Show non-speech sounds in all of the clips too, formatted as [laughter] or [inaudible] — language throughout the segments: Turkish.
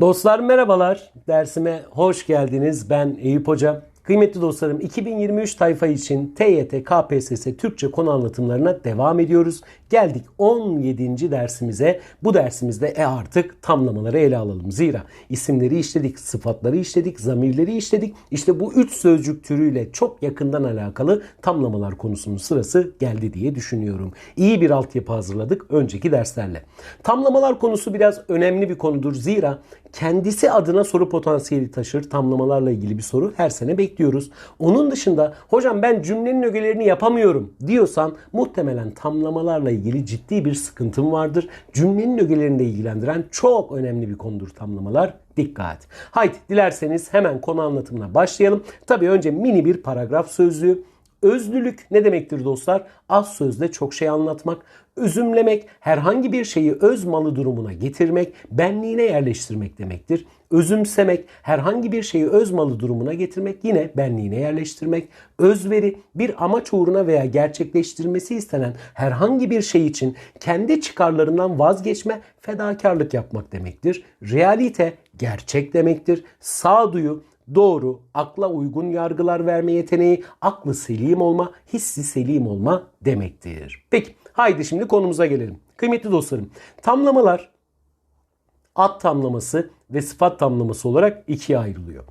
Dostlar merhabalar. Dersime hoş geldiniz. Ben Eyüp Hoca. Kıymetli dostlarım 2023 tayfa için TYT, KPSS Türkçe konu anlatımlarına devam ediyoruz. Geldik 17. dersimize. Bu dersimizde e artık tamlamaları ele alalım. Zira isimleri işledik, sıfatları işledik, zamirleri işledik. İşte bu üç sözcük türüyle çok yakından alakalı tamlamalar konusunun sırası geldi diye düşünüyorum. İyi bir altyapı hazırladık önceki derslerle. Tamlamalar konusu biraz önemli bir konudur. Zira kendisi adına soru potansiyeli taşır. Tamlamalarla ilgili bir soru her sene bekliyoruz. Onun dışında hocam ben cümlenin ögelerini yapamıyorum diyorsan muhtemelen tamlamalarla ilgili ciddi bir sıkıntın vardır. Cümlenin ögelerini de ilgilendiren çok önemli bir konudur tamlamalar. Dikkat. Haydi dilerseniz hemen konu anlatımına başlayalım. Tabii önce mini bir paragraf sözlüğü. Özlülük ne demektir dostlar? Az sözle çok şey anlatmak, özümlemek, herhangi bir şeyi öz malı durumuna getirmek, benliğine yerleştirmek demektir. Özümsemek, herhangi bir şeyi öz malı durumuna getirmek, yine benliğine yerleştirmek. Özveri, bir amaç uğruna veya gerçekleştirmesi istenen herhangi bir şey için kendi çıkarlarından vazgeçme, fedakarlık yapmak demektir. Realite, gerçek demektir. Sağduyu, doğru, akla uygun yargılar verme yeteneği, aklı selim olma, hissi selim olma demektir. Peki haydi şimdi konumuza gelelim. Kıymetli dostlarım tamlamalar ad tamlaması ve sıfat tamlaması olarak ikiye ayrılıyor.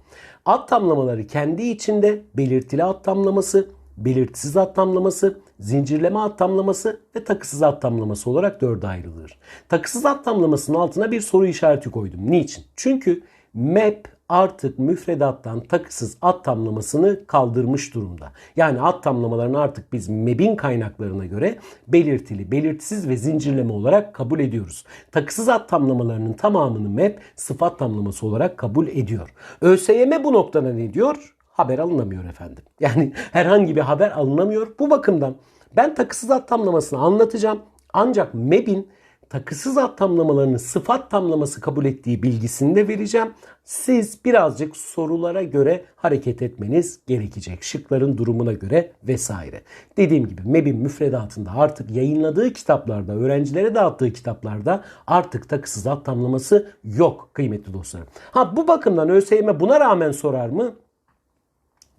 Ad tamlamaları kendi içinde belirtili ad tamlaması, belirtisiz ad tamlaması, zincirleme ad tamlaması ve takısız ad tamlaması olarak dörde ayrılır. Takısız ad tamlamasının altına bir soru işareti koydum. Niçin? Çünkü map artık müfredattan takısız ad tamlamasını kaldırmış durumda. Yani ad tamlamalarını artık biz MEB'in kaynaklarına göre belirtili, belirtisiz ve zincirleme olarak kabul ediyoruz. Takısız ad tamlamalarının tamamını MEB sıfat tamlaması olarak kabul ediyor. ÖSYM bu noktada ne diyor? Haber alınamıyor efendim. [laughs] Yani herhangi bir haber alınamıyor. Bu bakımdan ben takısız ad tamlamasını anlatacağım. Ancak MEB'in takısız ad tamlamalarını sıfat tamlaması kabul ettiği bilgisini de vereceğim. Siz birazcık sorulara göre hareket etmeniz gerekecek. Şıkların durumuna göre vesaire. Dediğim gibi MEB'in müfredatında artık yayınladığı kitaplarda, öğrencilere dağıttığı kitaplarda artık takısız ad tamlaması yok kıymetli dostlarım. Ha bu bakımdan ÖSYM buna rağmen sorar mı?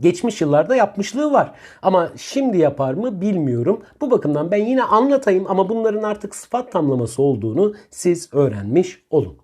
Geçmiş yıllarda yapmışlığı var. Ama şimdi yapar mı bilmiyorum. Bu bakımdan ben yine anlatayım ama bunların artık sıfat tamlaması olduğunu siz öğrenmiş olun.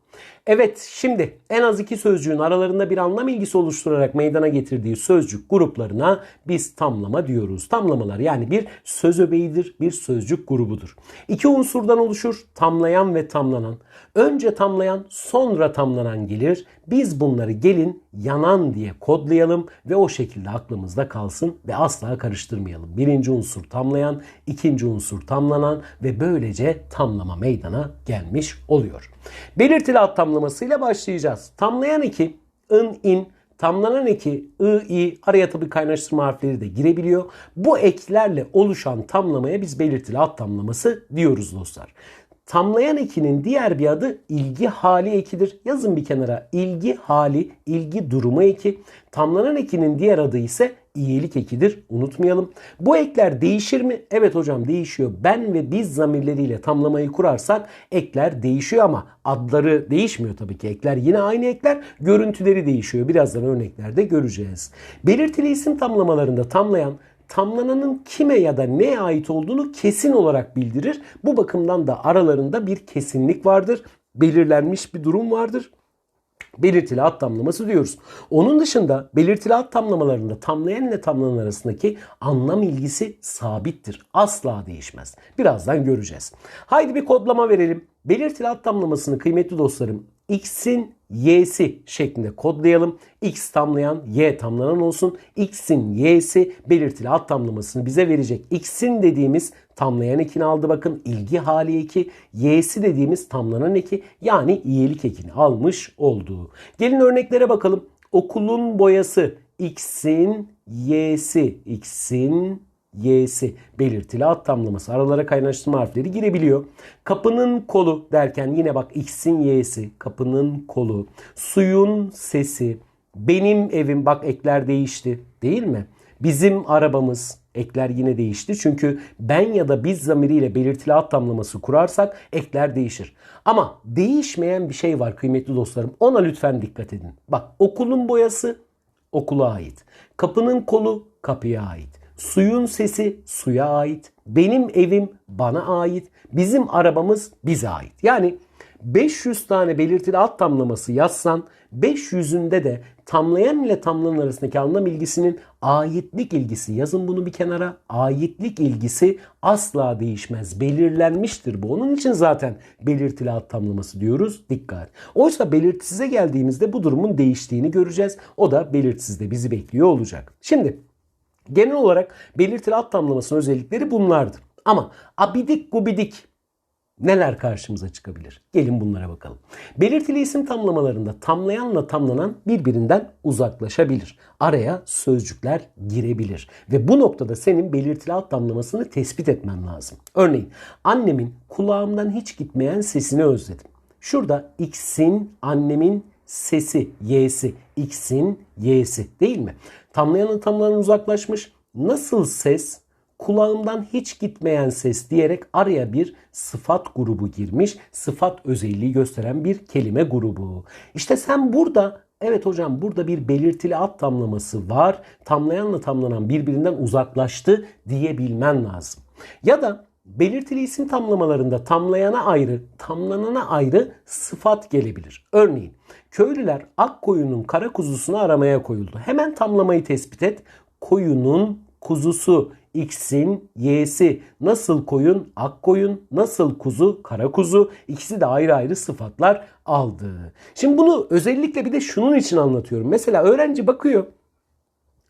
Evet şimdi en az iki sözcüğün aralarında bir anlam ilgisi oluşturarak meydana getirdiği sözcük gruplarına biz tamlama diyoruz. Tamlamalar yani bir söz öbeğidir, bir sözcük grubudur. İki unsurdan oluşur, tamlayan ve tamlanan. Önce tamlayan sonra tamlanan gelir. Biz bunları gelin yanan diye kodlayalım ve o şekilde aklımızda kalsın ve asla karıştırmayalım. Birinci unsur tamlayan, ikinci unsur tamlanan ve böylece tamlama meydana gelmiş oluyor. Belirtili ad tamlamasıyla başlayacağız. Tamlayan iki, ın, in, Tamlanan eki, ı, i, araya tabi kaynaştırma harfleri de girebiliyor. Bu eklerle oluşan tamlamaya biz belirtili ad tamlaması diyoruz dostlar. Tamlayan ekinin diğer bir adı ilgi hali ekidir. Yazın bir kenara ilgi hali, ilgi durumu eki. Tamlanan ekinin diğer adı ise iyilik ekidir. Unutmayalım. Bu ekler değişir mi? Evet hocam değişiyor. Ben ve biz zamirleriyle tamlamayı kurarsak ekler değişiyor ama adları değişmiyor tabii ki. Ekler yine aynı ekler. Görüntüleri değişiyor. Birazdan örneklerde göreceğiz. Belirtili isim tamlamalarında tamlayan tamlananın kime ya da neye ait olduğunu kesin olarak bildirir. Bu bakımdan da aralarında bir kesinlik vardır. Belirlenmiş bir durum vardır belirtili ad tamlaması diyoruz. Onun dışında belirtili ad tamlamalarında tamlayan ile tamlanan arasındaki anlam ilgisi sabittir. Asla değişmez. Birazdan göreceğiz. Haydi bir kodlama verelim. Belirtili ad tamlamasını kıymetli dostlarım x'in y'si şeklinde kodlayalım. x tamlayan, y tamlanan olsun. x'in y'si belirtili ad tamlamasını bize verecek. x'in dediğimiz tamlayan ekini aldı bakın. ilgi hali eki. y'si dediğimiz tamlanan eki yani iyilik ekini almış olduğu. Gelin örneklere bakalım. Okulun boyası x'in y'si. x'in y'si belirtili ad tamlaması aralara kaynaştırma harfleri girebiliyor. Kapının kolu derken yine bak x'in y'si kapının kolu suyun sesi benim evim bak ekler değişti değil mi? Bizim arabamız Ekler yine değişti. Çünkü ben ya da biz zamiriyle belirtili ad tamlaması kurarsak ekler değişir. Ama değişmeyen bir şey var kıymetli dostlarım. Ona lütfen dikkat edin. Bak okulun boyası okula ait. Kapının kolu kapıya ait. Suyun sesi suya ait. Benim evim bana ait. Bizim arabamız bize ait. Yani 500 tane belirtili ad tamlaması yazsan 500'ünde de tamlayan ile tamlanan arasındaki anlam ilgisinin aitlik ilgisi yazın bunu bir kenara. Aitlik ilgisi asla değişmez. Belirlenmiştir bu. Onun için zaten belirtili ad tamlaması diyoruz. Dikkat. Oysa belirtisize geldiğimizde bu durumun değiştiğini göreceğiz. O da belirtisizde bizi bekliyor olacak. Şimdi genel olarak belirtili ad tamlamasının özellikleri bunlardır. Ama abidik gubidik neler karşımıza çıkabilir? Gelin bunlara bakalım. Belirtili isim tamlamalarında tamlayanla tamlanan birbirinden uzaklaşabilir. Araya sözcükler girebilir. Ve bu noktada senin belirtili ad tamlamasını tespit etmen lazım. Örneğin annemin kulağımdan hiç gitmeyen sesini özledim. Şurada X'in annemin sesi, Y'si, X'in Y'si değil mi? Tamlayanla tamlanan uzaklaşmış. Nasıl ses kulağımdan hiç gitmeyen ses diyerek araya bir sıfat grubu girmiş. Sıfat özelliği gösteren bir kelime grubu. İşte sen burada evet hocam burada bir belirtili ad tamlaması var. Tamlayanla tamlanan birbirinden uzaklaştı diyebilmen lazım. Ya da belirtili isim tamlamalarında tamlayana ayrı, tamlanana ayrı sıfat gelebilir. Örneğin köylüler ak koyunun kara kuzusunu aramaya koyuldu. Hemen tamlamayı tespit et. Koyunun kuzusu X'in Y'si. Nasıl koyun? Ak koyun. Nasıl kuzu? Kara kuzu. İkisi de ayrı ayrı sıfatlar aldı. Şimdi bunu özellikle bir de şunun için anlatıyorum. Mesela öğrenci bakıyor.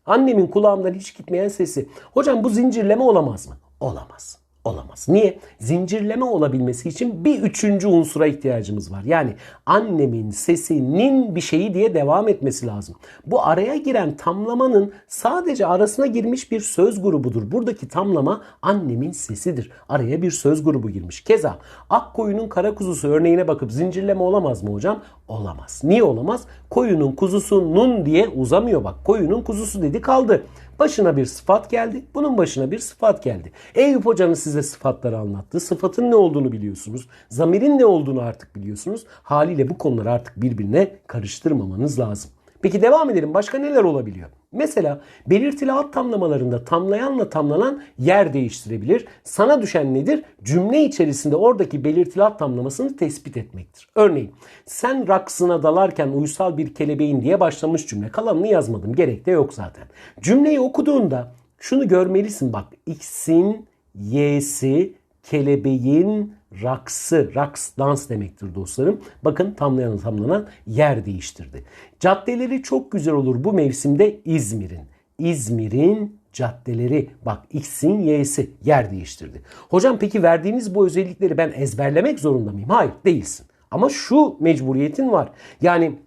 Annemin kulağımdan hiç gitmeyen sesi. Hocam bu zincirleme olamaz mı? Olamaz. Olamaz. Niye? Zincirleme olabilmesi için bir üçüncü unsura ihtiyacımız var. Yani annemin sesinin bir şeyi diye devam etmesi lazım. Bu araya giren tamlamanın sadece arasına girmiş bir söz grubudur. Buradaki tamlama annemin sesidir. Araya bir söz grubu girmiş. Keza ak koyunun kara kuzusu örneğine bakıp zincirleme olamaz mı hocam? Olamaz. Niye olamaz? Koyunun kuzusunun diye uzamıyor bak. Koyunun kuzusu dedi kaldı. Başına bir sıfat geldi. Bunun başına bir sıfat geldi. Eyüp hocanız size sıfatları anlattı. Sıfatın ne olduğunu biliyorsunuz. Zamirin ne olduğunu artık biliyorsunuz. Haliyle bu konuları artık birbirine karıştırmamanız lazım. Peki devam edelim. Başka neler olabiliyor? Mesela belirtili ad tamlamalarında tamlayanla tamlanan yer değiştirebilir. Sana düşen nedir? Cümle içerisinde oradaki belirtili ad tamlamasını tespit etmektir. Örneğin sen raksına dalarken uysal bir kelebeğin diye başlamış cümle. Kalanını yazmadım. Gerek de yok zaten. Cümleyi okuduğunda şunu görmelisin bak. X'in Y'si kelebeğin raksı, raks dans demektir dostlarım. Bakın tamlayan tamlanan yer değiştirdi. Caddeleri çok güzel olur bu mevsimde İzmir'in. İzmir'in caddeleri bak X'in Y'si yer değiştirdi. Hocam peki verdiğiniz bu özellikleri ben ezberlemek zorunda mıyım? Hayır değilsin. Ama şu mecburiyetin var. Yani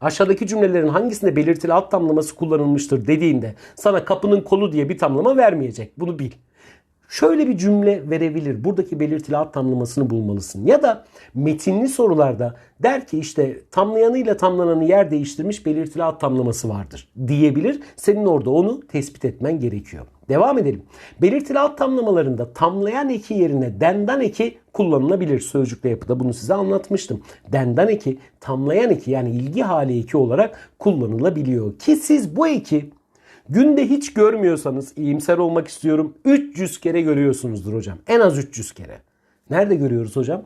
aşağıdaki cümlelerin hangisinde belirtili alt tamlaması kullanılmıştır dediğinde sana kapının kolu diye bir tamlama vermeyecek. Bunu bil. Şöyle bir cümle verebilir. Buradaki belirtili ad tamlamasını bulmalısın. Ya da metinli sorularda der ki işte tamlayanıyla tamlananı yer değiştirmiş belirtili ad tamlaması vardır diyebilir. Senin orada onu tespit etmen gerekiyor. Devam edelim. Belirtili ad tamlamalarında tamlayan eki yerine dendan eki kullanılabilir. Sözcükle yapıda bunu size anlatmıştım. Dendan eki tamlayan eki yani ilgi hali eki olarak kullanılabiliyor. Ki siz bu eki Günde hiç görmüyorsanız iyimser olmak istiyorum. 300 kere görüyorsunuzdur hocam. En az 300 kere. Nerede görüyoruz hocam?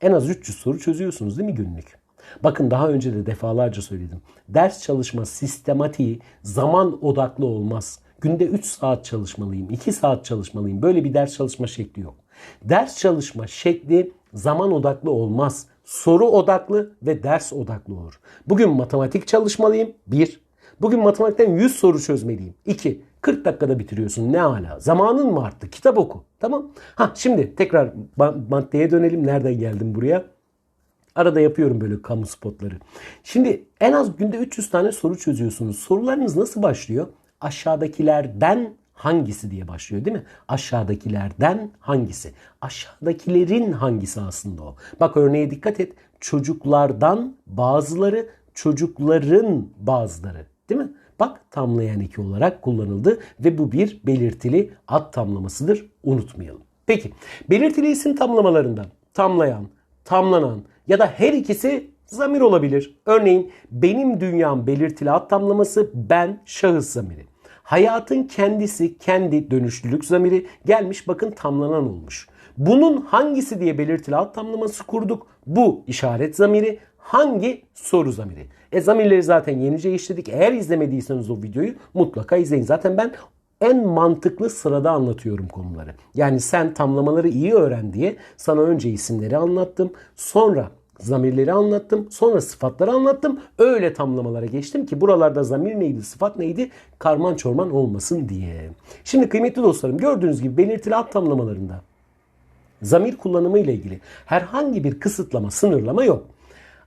En az 300 soru çözüyorsunuz değil mi günlük? Bakın daha önce de defalarca söyledim. Ders çalışma sistematiği zaman odaklı olmaz. Günde 3 saat çalışmalıyım, 2 saat çalışmalıyım. Böyle bir ders çalışma şekli yok. Ders çalışma şekli zaman odaklı olmaz. Soru odaklı ve ders odaklı olur. Bugün matematik çalışmalıyım. 1. Bugün matematikten 100 soru çözmeliyim. 2. 40 dakikada bitiriyorsun ne ala. Zamanın mı arttı? Kitap oku. Tamam. Ha şimdi tekrar maddeye dönelim. Nereden geldim buraya? Arada yapıyorum böyle kamu spotları. Şimdi en az günde 300 tane soru çözüyorsunuz. Sorularınız nasıl başlıyor? Aşağıdakilerden hangisi diye başlıyor değil mi? Aşağıdakilerden hangisi? Aşağıdakilerin hangisi aslında o? Bak örneğe dikkat et. Çocuklardan bazıları, çocukların bazıları. Değil mi? Bak tamlayan eki olarak kullanıldı ve bu bir belirtili ad tamlamasıdır. Unutmayalım. Peki belirtili isim tamlamalarında tamlayan, tamlanan ya da her ikisi zamir olabilir. Örneğin benim dünyam belirtili ad tamlaması ben şahıs zamiri. Hayatın kendisi kendi dönüşlülük zamiri gelmiş bakın tamlanan olmuş. Bunun hangisi diye belirtili ad tamlaması kurduk. Bu işaret zamiri hangi soru zamiri. E zamirleri zaten yenice işledik. Eğer izlemediyseniz o videoyu mutlaka izleyin. Zaten ben en mantıklı sırada anlatıyorum konuları. Yani sen tamlamaları iyi öğren diye sana önce isimleri anlattım. Sonra zamirleri anlattım. Sonra sıfatları anlattım. Öyle tamlamalara geçtim ki buralarda zamir neydi, sıfat neydi karman çorman olmasın diye. Şimdi kıymetli dostlarım gördüğünüz gibi belirtili ad tamlamalarında zamir kullanımı ile ilgili herhangi bir kısıtlama, sınırlama yok.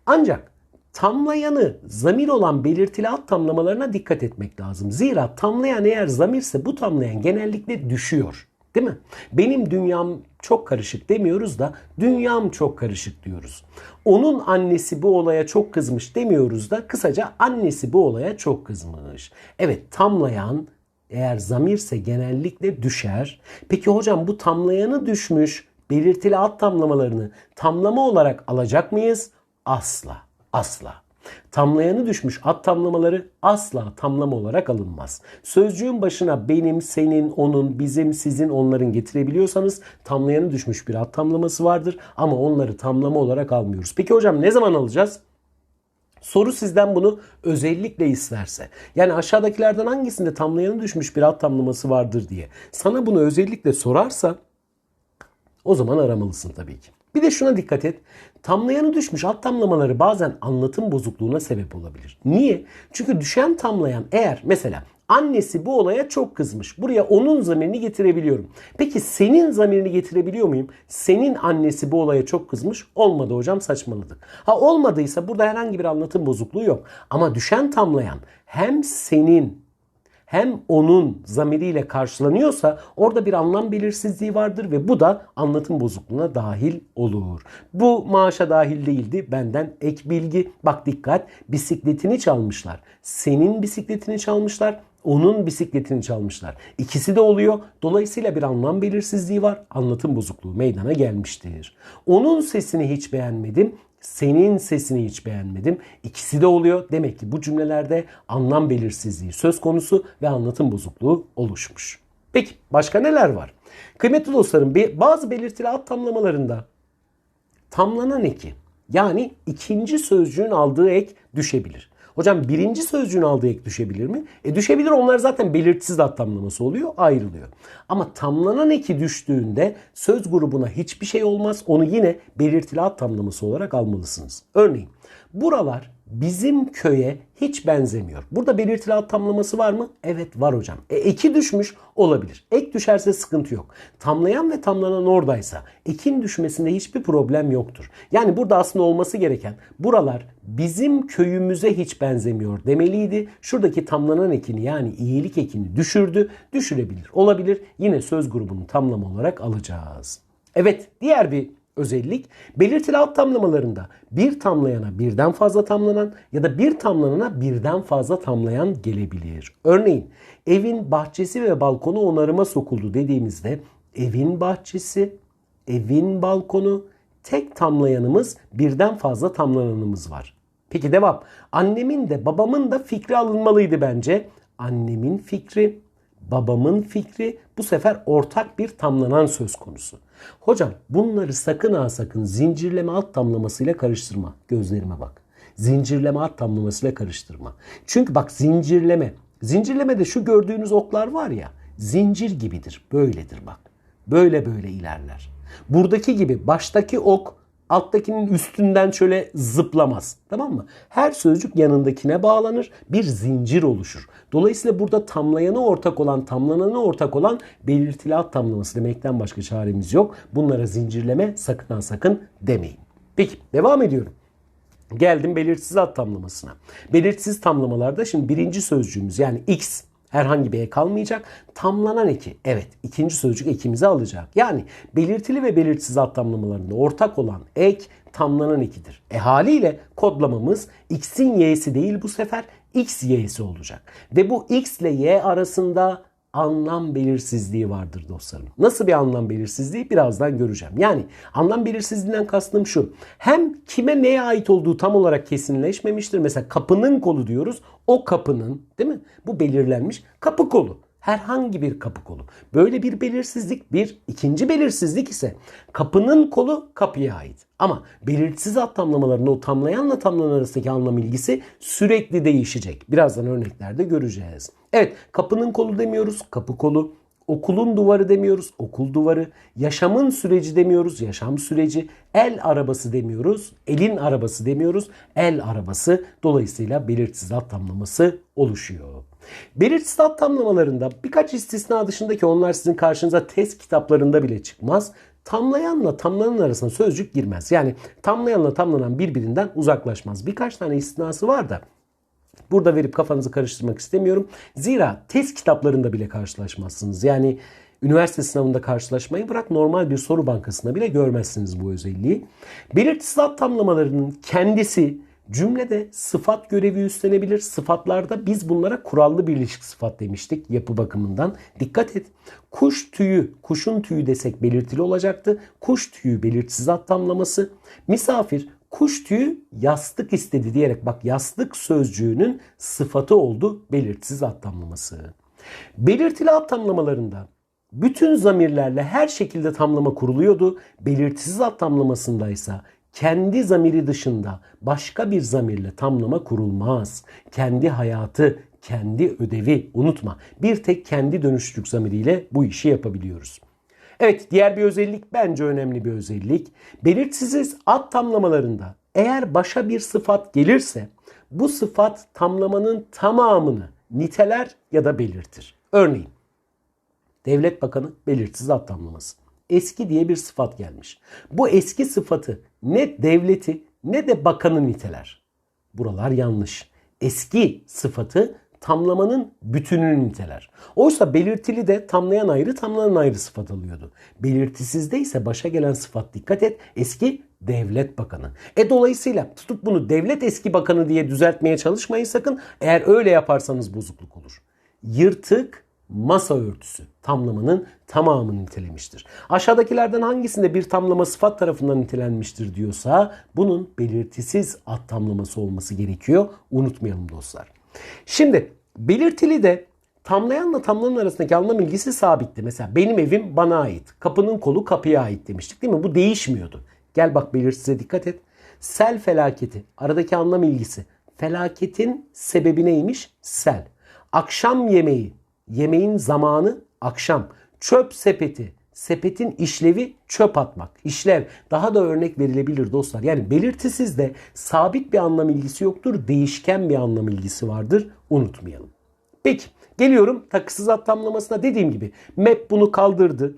Ancak tamlayanı zamir olan belirtili ad tamlamalarına dikkat etmek lazım. Zira tamlayan eğer zamirse bu tamlayan genellikle düşüyor. Değil mi? Benim dünyam çok karışık demiyoruz da dünyam çok karışık diyoruz. Onun annesi bu olaya çok kızmış demiyoruz da kısaca annesi bu olaya çok kızmış. Evet tamlayan eğer zamirse genellikle düşer. Peki hocam bu tamlayanı düşmüş belirtili ad tamlamalarını tamlama olarak alacak mıyız? Asla. Asla. Tamlayanı düşmüş ad tamlamaları asla tamlama olarak alınmaz. Sözcüğün başına benim, senin, onun, bizim, sizin, onların getirebiliyorsanız tamlayanı düşmüş bir ad tamlaması vardır ama onları tamlama olarak almıyoruz. Peki hocam ne zaman alacağız? Soru sizden bunu özellikle isterse. Yani aşağıdakilerden hangisinde tamlayanı düşmüş bir ad tamlaması vardır diye. Sana bunu özellikle sorarsa o zaman aramalısın tabii ki. Bir de şuna dikkat et. Tamlayanı düşmüş alt tamlamaları bazen anlatım bozukluğuna sebep olabilir. Niye? Çünkü düşen tamlayan eğer mesela annesi bu olaya çok kızmış. Buraya onun zamirini getirebiliyorum. Peki senin zamirini getirebiliyor muyum? Senin annesi bu olaya çok kızmış. Olmadı hocam saçmaladık. Ha olmadıysa burada herhangi bir anlatım bozukluğu yok. Ama düşen tamlayan hem senin hem onun zamiriyle karşılanıyorsa orada bir anlam belirsizliği vardır ve bu da anlatım bozukluğuna dahil olur. Bu maaşa dahil değildi. Benden ek bilgi. Bak dikkat bisikletini çalmışlar. Senin bisikletini çalmışlar. Onun bisikletini çalmışlar. İkisi de oluyor. Dolayısıyla bir anlam belirsizliği var. Anlatım bozukluğu meydana gelmiştir. Onun sesini hiç beğenmedim senin sesini hiç beğenmedim. İkisi de oluyor. Demek ki bu cümlelerde anlam belirsizliği söz konusu ve anlatım bozukluğu oluşmuş. Peki başka neler var? Kıymetli dostlarım bazı belirtili ad tamlamalarında tamlanan eki yani ikinci sözcüğün aldığı ek düşebilir. Hocam birinci sözcüğün aldığı ek düşebilir mi? E düşebilir onlar zaten belirtisiz ad tamlaması oluyor ayrılıyor. Ama tamlanan eki düştüğünde söz grubuna hiçbir şey olmaz. Onu yine belirtili ad tamlaması olarak almalısınız. Örneğin buralar bizim köye hiç benzemiyor. Burada belirtili ad tamlaması var mı? Evet var hocam. E, eki düşmüş olabilir. Ek düşerse sıkıntı yok. Tamlayan ve tamlanan oradaysa ekin düşmesinde hiçbir problem yoktur. Yani burada aslında olması gereken buralar bizim köyümüze hiç benzemiyor demeliydi. Şuradaki tamlanan ekini yani iyilik ekini düşürdü. Düşürebilir. Olabilir. Yine söz grubunu tamlama olarak alacağız. Evet diğer bir özellik belirtili alt tamlamalarında bir tamlayana birden fazla tamlanan ya da bir tamlanana birden fazla tamlayan gelebilir. Örneğin evin bahçesi ve balkonu onarıma sokuldu dediğimizde evin bahçesi, evin balkonu tek tamlayanımız birden fazla tamlananımız var. Peki devam. Annemin de babamın da fikri alınmalıydı bence. Annemin fikri, babamın fikri bu sefer ortak bir tamlanan söz konusu. Hocam bunları sakın ha sakın zincirleme alt tamlamasıyla karıştırma. Gözlerime bak. Zincirleme alt tamlamasıyla karıştırma. Çünkü bak zincirleme. Zincirlemede şu gördüğünüz oklar var ya zincir gibidir. Böyledir bak. Böyle böyle ilerler. Buradaki gibi baştaki ok alttakinin üstünden şöyle zıplamaz. Tamam mı? Her sözcük yanındakine bağlanır. Bir zincir oluşur. Dolayısıyla burada tamlayanı ortak olan, tamlananı ortak olan belirtili alt tamlaması demekten başka çaremiz yok. Bunlara zincirleme sakın sakın demeyin. Peki devam ediyorum. Geldim belirsiz ad tamlamasına. Belirsiz tamlamalarda şimdi birinci sözcüğümüz yani x Herhangi bir ek almayacak. Tamlanan eki. Evet ikinci sözcük ekimizi alacak. Yani belirtili ve belirtisiz ad ortak olan ek tamlanan ekidir. E haliyle kodlamamız x'in y'si değil bu sefer x y'si olacak. Ve bu x ile y arasında anlam belirsizliği vardır dostlarım. Nasıl bir anlam belirsizliği birazdan göreceğim. Yani anlam belirsizliğinden kastım şu. Hem kime neye ait olduğu tam olarak kesinleşmemiştir. Mesela kapının kolu diyoruz. O kapının değil mi? Bu belirlenmiş kapı kolu. Herhangi bir kapı kolu. Böyle bir belirsizlik bir ikinci belirsizlik ise kapının kolu kapıya ait. Ama belirtisiz ad tamlamalarının o tamlayanla tamlanan arasındaki anlam ilgisi sürekli değişecek. Birazdan örneklerde göreceğiz. Evet kapının kolu demiyoruz kapı kolu. Okulun duvarı demiyoruz, okul duvarı. Yaşamın süreci demiyoruz, yaşam süreci. El arabası demiyoruz, elin arabası demiyoruz, el arabası. Dolayısıyla belirtisiz ad tamlaması oluşuyor. Belirtisiz ad tamlamalarında birkaç istisna dışındaki onlar sizin karşınıza test kitaplarında bile çıkmaz. Tamlayanla tamlanan arasında sözcük girmez. Yani tamlayanla tamlanan birbirinden uzaklaşmaz. Birkaç tane istisnası var da Burada verip kafanızı karıştırmak istemiyorum. Zira test kitaplarında bile karşılaşmazsınız. Yani üniversite sınavında karşılaşmayı bırak normal bir soru bankasında bile görmezsiniz bu özelliği. Belirtisiz ad tamlamalarının kendisi cümlede sıfat görevi üstlenebilir. Sıfatlarda biz bunlara kurallı birleşik sıfat demiştik yapı bakımından. Dikkat et. Kuş tüyü, kuşun tüyü desek belirtili olacaktı. Kuş tüyü belirtisiz ad tamlaması. Misafir kuş tüyü yastık istedi diyerek bak yastık sözcüğünün sıfatı oldu belirtisiz ad tamlaması. Belirtili ad tamlamalarında bütün zamirlerle her şekilde tamlama kuruluyordu. Belirtisiz ad tamlamasında ise kendi zamiri dışında başka bir zamirle tamlama kurulmaz. Kendi hayatı, kendi ödevi unutma. Bir tek kendi dönüştürük zamiriyle bu işi yapabiliyoruz. Evet diğer bir özellik bence önemli bir özellik. Belirtisiz ad tamlamalarında eğer başa bir sıfat gelirse bu sıfat tamlamanın tamamını niteler ya da belirtir. Örneğin Devlet Bakanı belirtisiz ad tamlaması. Eski diye bir sıfat gelmiş. Bu eski sıfatı ne devleti ne de bakanı niteler. Buralar yanlış. Eski sıfatı tamlamanın bütününü niteler. Oysa belirtili de tamlayan ayrı tamlanan ayrı sıfat alıyordu. Belirtisizde ise başa gelen sıfat dikkat et eski devlet bakanı. E dolayısıyla tutup bunu devlet eski bakanı diye düzeltmeye çalışmayın sakın. Eğer öyle yaparsanız bozukluk olur. Yırtık masa örtüsü tamlamanın tamamını nitelemiştir. Aşağıdakilerden hangisinde bir tamlama sıfat tarafından nitelenmiştir diyorsa bunun belirtisiz ad tamlaması olması gerekiyor. Unutmayalım dostlar. Şimdi belirtili de tamlayanla tamlanan arasındaki anlam ilgisi sabitti. Mesela benim evim bana ait. Kapının kolu kapıya ait demiştik değil mi? Bu değişmiyordu. Gel bak belirtisize dikkat et. Sel felaketi aradaki anlam ilgisi. Felaketin sebebi neymiş? Sel. Akşam yemeği. Yemeğin zamanı akşam. Çöp sepeti sepetin işlevi çöp atmak. İşlev daha da örnek verilebilir dostlar. Yani belirtisiz de sabit bir anlam ilgisi yoktur. Değişken bir anlam ilgisi vardır. Unutmayalım. Peki geliyorum takısız ad tamlamasına dediğim gibi MEP bunu kaldırdı.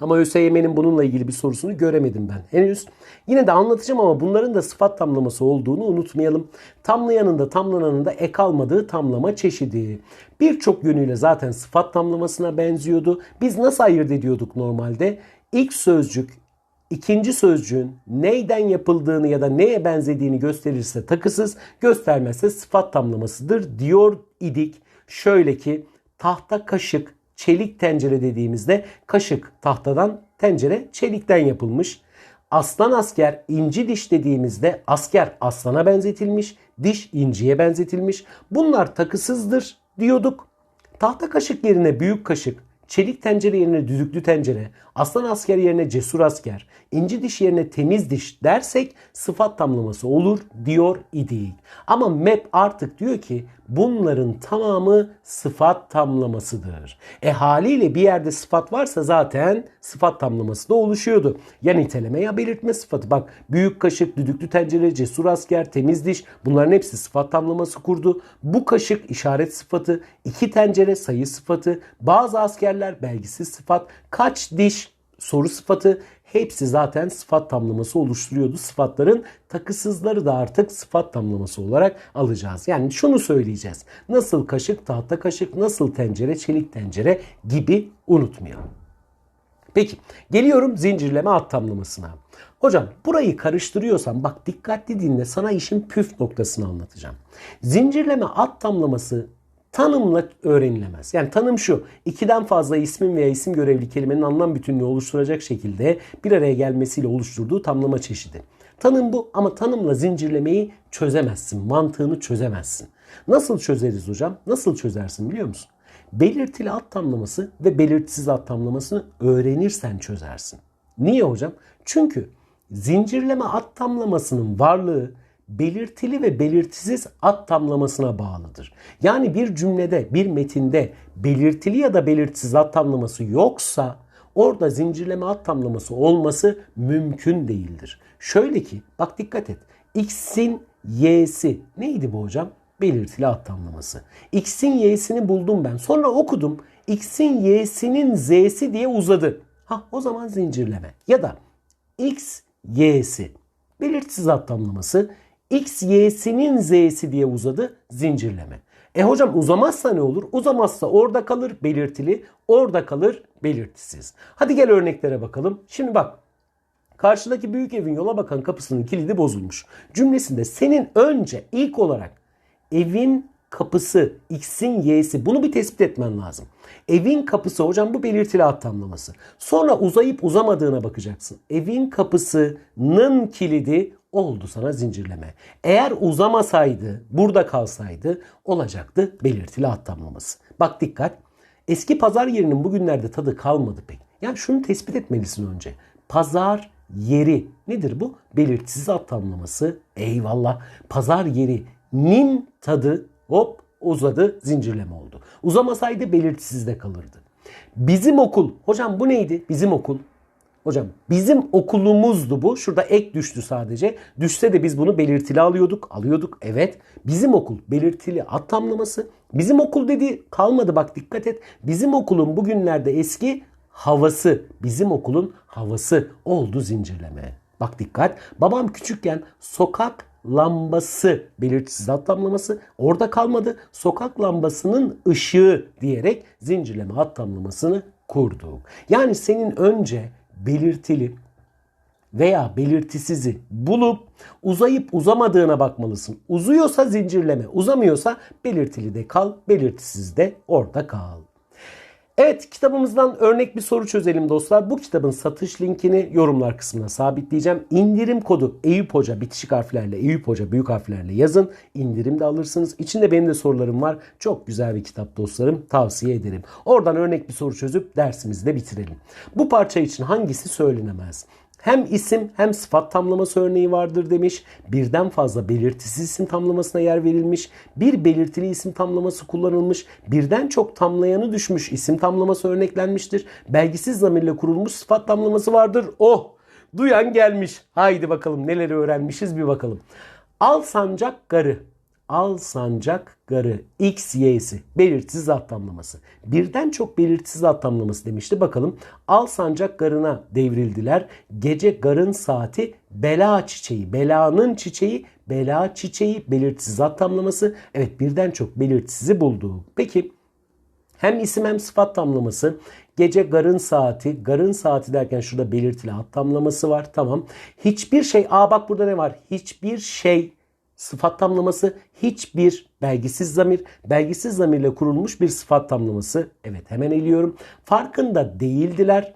Ama ÖSYM'nin bununla ilgili bir sorusunu göremedim ben henüz. Yine de anlatacağım ama bunların da sıfat tamlaması olduğunu unutmayalım. Tamlayanın da tamlananın da ek almadığı tamlama çeşidi. Birçok yönüyle zaten sıfat tamlamasına benziyordu. Biz nasıl ayırt ediyorduk normalde? İlk sözcük ikinci sözcüğün neyden yapıldığını ya da neye benzediğini gösterirse takısız, göstermezse sıfat tamlamasıdır diyor idik. Şöyle ki tahta kaşık çelik tencere dediğimizde kaşık tahtadan, tencere çelikten yapılmış. Aslan asker inci diş dediğimizde asker aslana benzetilmiş, diş inciye benzetilmiş. Bunlar takısızdır diyorduk. Tahta kaşık yerine büyük kaşık, çelik tencere yerine düdüklü tencere, aslan asker yerine cesur asker, inci diş yerine temiz diş dersek sıfat tamlaması olur diyor idik. Ama MEP artık diyor ki bunların tamamı sıfat tamlamasıdır. E haliyle bir yerde sıfat varsa zaten sıfat tamlaması da oluşuyordu. Ya niteleme ya belirtme sıfatı. Bak büyük kaşık, düdüklü tencere, cesur asker, temiz diş bunların hepsi sıfat tamlaması kurdu. Bu kaşık işaret sıfatı, iki tencere sayı sıfatı, bazı askerler belgisiz sıfat, kaç diş soru sıfatı hepsi zaten sıfat tamlaması oluşturuyordu. Sıfatların takısızları da artık sıfat tamlaması olarak alacağız. Yani şunu söyleyeceğiz. Nasıl kaşık tahta kaşık, nasıl tencere çelik tencere gibi unutmayalım. Peki geliyorum zincirleme at tamlamasına. Hocam burayı karıştırıyorsan bak dikkatli dinle sana işin püf noktasını anlatacağım. Zincirleme at tamlaması tanımla öğrenilemez. Yani tanım şu. ikiden fazla ismin veya isim görevli kelimenin anlam bütünlüğü oluşturacak şekilde bir araya gelmesiyle oluşturduğu tamlama çeşidi. Tanım bu ama tanımla zincirlemeyi çözemezsin. Mantığını çözemezsin. Nasıl çözeriz hocam? Nasıl çözersin biliyor musun? Belirtili at tamlaması ve belirtisiz at tamlamasını öğrenirsen çözersin. Niye hocam? Çünkü zincirleme at tamlamasının varlığı belirtili ve belirtisiz at tamlamasına bağlıdır. Yani bir cümlede, bir metinde belirtili ya da belirtisiz at tamlaması yoksa orada zincirleme at tamlaması olması mümkün değildir. Şöyle ki bak dikkat et. X'in y'si neydi bu hocam? Belirtili at tamlaması. X'in y'sini buldum ben. Sonra okudum. X'in y'sinin z'si diye uzadı. Ha o zaman zincirleme. Ya da X y'si. Belirtisiz at tamlaması. X y'sinin z'si diye uzadı zincirleme. E hocam uzamazsa ne olur? Uzamazsa orada kalır belirtili, orada kalır belirtisiz. Hadi gel örneklere bakalım. Şimdi bak Karşıdaki büyük evin yola bakan kapısının kilidi bozulmuş. Cümlesinde senin önce ilk olarak evin kapısı x'in y'si bunu bir tespit etmen lazım. Evin kapısı hocam bu belirtili at tamlaması. Sonra uzayıp uzamadığına bakacaksın. Evin kapısının kilidi oldu sana zincirleme. Eğer uzamasaydı, burada kalsaydı olacaktı belirtili at tamlaması. Bak dikkat. Eski pazar yerinin bugünlerde tadı kalmadı pek. Yani şunu tespit etmelisin önce. Pazar yeri nedir bu? Belirtisiz at tamlaması. Eyvallah. Pazar yeri nin tadı hop uzadı zincirleme oldu. Uzamasaydı belirtisizde kalırdı. Bizim okul. Hocam bu neydi? Bizim okul. Hocam bizim okulumuzdu bu. Şurada ek düştü sadece. Düşse de biz bunu belirtili alıyorduk. Alıyorduk evet. Bizim okul belirtili at tamlaması. Bizim okul dedi kalmadı bak dikkat et. Bizim okulun bugünlerde eski havası. Bizim okulun havası oldu zincirleme. Bak dikkat. Babam küçükken sokak lambası belirtisiz at tamlaması orada kalmadı. Sokak lambasının ışığı diyerek zincirleme at tamlamasını kurduk. Yani senin önce belirtili veya belirtisizi bulup uzayıp uzamadığına bakmalısın. Uzuyorsa zincirleme, uzamıyorsa belirtili de kal, belirtisiz de orada kal. Evet kitabımızdan örnek bir soru çözelim dostlar. Bu kitabın satış linkini yorumlar kısmına sabitleyeceğim. İndirim kodu Eyüp Hoca bitişik harflerle Eyüp Hoca büyük harflerle yazın. İndirim de alırsınız. İçinde benim de sorularım var. Çok güzel bir kitap dostlarım. Tavsiye ederim. Oradan örnek bir soru çözüp dersimizi de bitirelim. Bu parça için hangisi söylenemez? Hem isim hem sıfat tamlaması örneği vardır demiş. Birden fazla belirtisiz isim tamlamasına yer verilmiş. Bir belirtili isim tamlaması kullanılmış. Birden çok tamlayanı düşmüş isim tamlaması örneklenmiştir. Belgisiz zamirle kurulmuş sıfat tamlaması vardır. Oh! Duyan gelmiş. Haydi bakalım neleri öğrenmişiz bir bakalım. Al sancak garı al sancak garı x y'si belirtisiz at tamlaması. Birden çok belirtisiz tamlaması demişti. Bakalım al sancak garına devrildiler. Gece garın saati bela çiçeği. Belanın çiçeği bela çiçeği belirtisiz tamlaması. Evet birden çok belirtisizi buldu. Peki hem isim hem sıfat tamlaması. Gece garın saati. Garın saati derken şurada belirtili tamlaması var. Tamam. Hiçbir şey. Aa bak burada ne var? Hiçbir şey sıfat tamlaması hiçbir belgisiz zamir, belgisiz zamirle kurulmuş bir sıfat tamlaması. Evet hemen eliyorum. Farkında değildiler.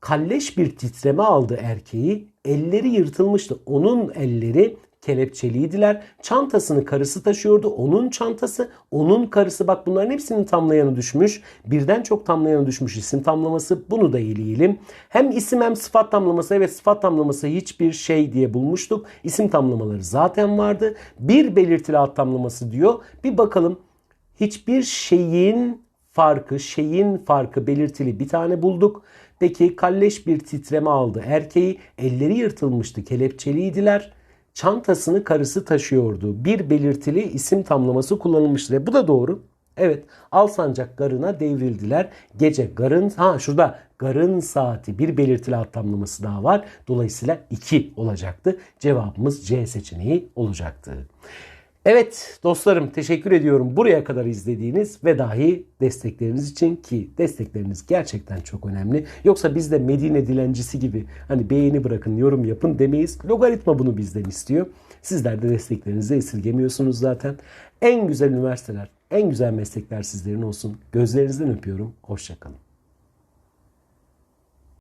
Kalleş bir titreme aldı erkeği. Elleri yırtılmıştı. Onun elleri kelepçeliydiler. Çantasını karısı taşıyordu. Onun çantası, onun karısı. Bak bunların hepsinin tamlayanı düşmüş. Birden çok tamlayanı düşmüş isim tamlaması. Bunu da eleyelim. Hem isim hem sıfat tamlaması. Evet sıfat tamlaması hiçbir şey diye bulmuştuk. İsim tamlamaları zaten vardı. Bir belirtili ad tamlaması diyor. Bir bakalım. Hiçbir şeyin farkı, şeyin farkı belirtili bir tane bulduk. Peki kalleş bir titreme aldı. Erkeği elleri yırtılmıştı, kelepçeliydiler çantasını karısı taşıyordu. Bir belirtili isim tamlaması kullanılmıştır. E bu da doğru. Evet Alsancak Garı'na devrildiler. Gece Garın ha şurada Garın saati bir belirtili atlamlaması daha var. Dolayısıyla 2 olacaktı. Cevabımız C seçeneği olacaktı. Evet dostlarım teşekkür ediyorum buraya kadar izlediğiniz ve dahi destekleriniz için ki destekleriniz gerçekten çok önemli. Yoksa biz de Medine dilencisi gibi hani beğeni bırakın yorum yapın demeyiz. Logaritma bunu bizden istiyor. Sizler de desteklerinizi esirgemiyorsunuz zaten. En güzel üniversiteler, en güzel meslekler sizlerin olsun. Gözlerinizden öpüyorum. Hoşçakalın.